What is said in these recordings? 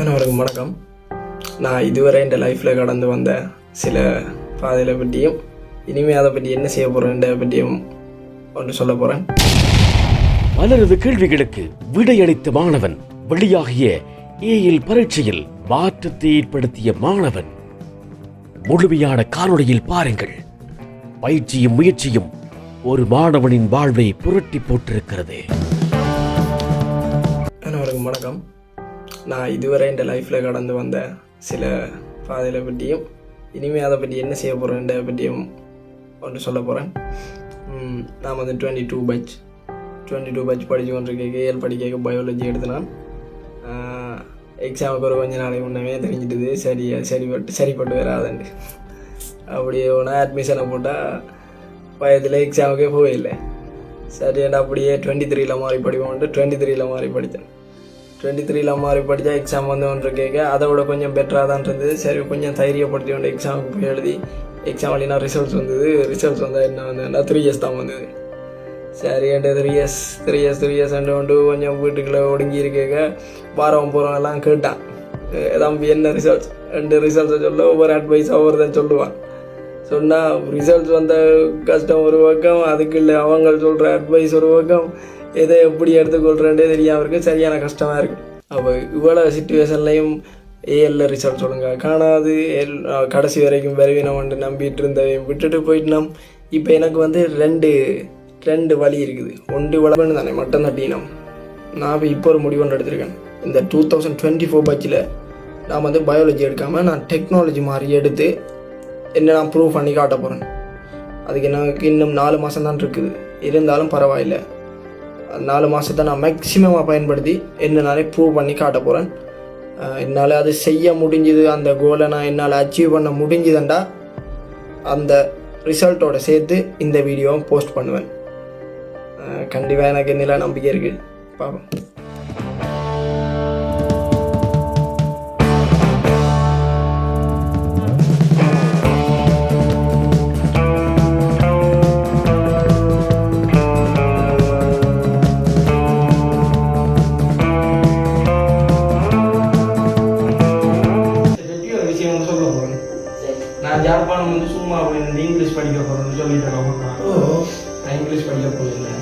அனைவருக்கும் வணக்கம். நான் இதுவரை இந்த லைஃப்பில் கடந்து வந்த சில பாதைகளை பற்றியும் இனிமேல் அதை பற்றி என்ன செய்ய போகிறேன்ற பற்றியும் ஒன்று சொல்ல போகிறேன் பலரது கேள்விகளுக்கு விடையளித்த மாணவன் வெளியாகிய ஏயில் பரீட்சையில் மாற்றத்தை ஏற்படுத்திய மாணவன். முழுமையான காணொளியில் பாருங்கள். பயிற்சியும் முயற்சியும் ஒரு மாணவனின் வாழ்வை புரட்டி போட்டிருக்கிறது. அனைவருக்கும் வணக்கம். நான் இதுவரை இந்த லைஃப்பில் கடந்து வந்த சில பாதைகளை பற்றியும் இனிமேல் அதை பற்றி என்ன செய்ய போகிறேன்ற பற்றியும் ஒன்று சொல்ல போகிறேன் நான் வந்து twenty two batch twenty two batch படித்து கொண்டிருக்க ஏஎல் படிக்க பயாலஜி எடுத்தினான் எக்ஸாமுக்கு ஒரு கொஞ்ச நாளைக்கு முன்னமே தெரிஞ்சிட்டது. சரி சரிப்பட்டு சரிப்பட்டு வராதுண்டு அப்படியே ஒன்றா அட்மிஷனை போட்டால் பயத்தில் எக்ஸாமுக்கே போயிடல சரி அப்படியே டுவெண்ட்டி த்ரீல மாறி படிப்போம்ட்டு டுவெண்ட்டி த்ரீல மாறி படித்தேன். டுவெண்ட்டி த்ரீல மாதிரி படித்தா எக்ஸாம் வந்து ஒன்று கேட்க அதை விட கொஞ்சம் பெட்டராக தான் இருந்தது. சரி கொஞ்சம் தைரியப்படுத்தி கொண்டு எக்ஸாமுக்கு போய் எழுதி எக்ஸாம் வழினா ரிசல்ட்ஸ் வந்தது. ரிசல்ட்ஸ் வந்தால் என்ன வந்ததுன்னா த்ரீ இயர்ஸ் தான் வந்தது. சரி and three years three years three years கொண்டு கொஞ்சம் வீட்டுக்குள்ளே ஒடுங்கி இருக்கேக்க வாரம் போகிறோம் எல்லாம் கேட்டான். "ஏ, தம்பி என்ன ரிசல்ட்ஸ் ரெண்டு ரிசல்ட்ஸை சொல்ல ஒவ்வொரு அட்வைஸ் ஒவ்வொரு தான் சொல்லுவான். சொன்னால் ரிசல்ட்ஸ் வந்த கஷ்டம் ஒரு பக்கம் அதுக்கு இல்லை அவங்க சொல்கிற அட்வைஸ் ஒரு பக்கம் எதை எப்படி எடுத்துக்கொள்கிறேன்டே தெரியாமல் இருக்குது சரியான கஷ்டமாக இருக்குது அப்போ இவ்வளோ சுச்சுவேஷன்லையும் ஏஎல்ல ரிசல்ட் சொல்லுங்க. காணாது. எல் கடைசி வரைக்கும் விரைவினம் வந்து நம்பிட்டு இருந்தவையும் விட்டுட்டு போயிட்டு இப்போ எனக்கு வந்து ரெண்டு ரெண்டு வழி இருக்குது. ஒன்று வளர்ப்புன்னு தானே மட்டும் தட்டினம் நான் இப்போ இப்போ ஒரு முடிவு ஒன்று எடுத்திருக்கேன். இந்த டூ தௌசண்ட் டுவெண்ட்டி ஃபோர் பட்சில் நான் வந்து பயாலஜி எடுக்காமல் நான் டெக்னாலஜி மாதிரி எடுத்து என்ன நான் ப்ரூவ் பண்ணி காட்ட போகிறேன் அதுக்கு எனக்கு இன்னும் நாலு மாதம் தான் இருக்குது. இருந்தாலும் பரவாயில்லை. நாலு மாதத்தை நான் மேக்ஸிமமாக பயன்படுத்தி என்னனாலே ப்ரூவ் பண்ணி காட்ட போகிறேன் என்னால் அது செய்ய முடிஞ்சுது அந்த கோலை நான் என்னால் அச்சீவ் பண்ண முடிஞ்சுதுண்டா அந்த ரிசல்ட்டோட சேர்த்து இந்த வீடியோவை போஸ்ட் பண்ணுவேன். கண்டிப்பாக எனக்கு என்ன நம்பிக்கை இருக்குது பார்ப்போம் அப்படின்னு இங்கிலீஷ் படிக்க போகிறேன்னு சொல்லிட்டு இருக்கேன் நான் இங்கிலீஷ் படிக்க போகல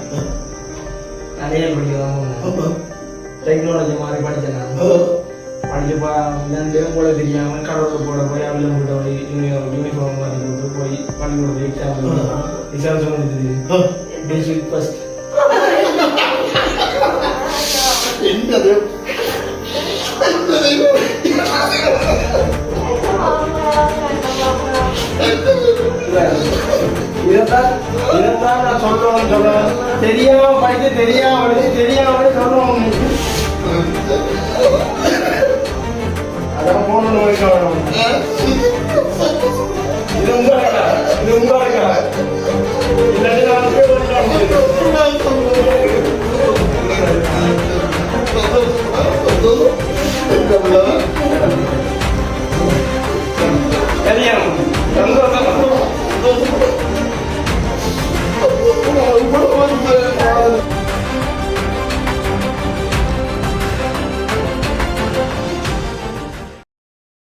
நிறைய படிக்க தான் போனேன். டெக்னாலஜி மாதிரி படித்தேன் நான். படிச்சுப்பா ரெண்டு போல தெரியாம கடவுள் போட போய் அவள கிட்ட போய் யூனிஃபார்ம் யூனிஃபார்ம் மாதிரி போட்டு போய் பள்ளிக்கூடத்து எக்ஸாம் எக்ஸாம் சொல்லிட்டு பேசிக் ஃபர்ஸ்ட் இதைத்தான் இதைத்தான் நான் சொல்றோம்னு சொல்றேன். தெரியாம படிச்சு தெரியாம படிச்சு தெரியாம சொல்றோம். அதான் போன நோய்க்கு வரும் இது உங்க இது உங்க இல்லாட்டி நான் தெரியும். Oh,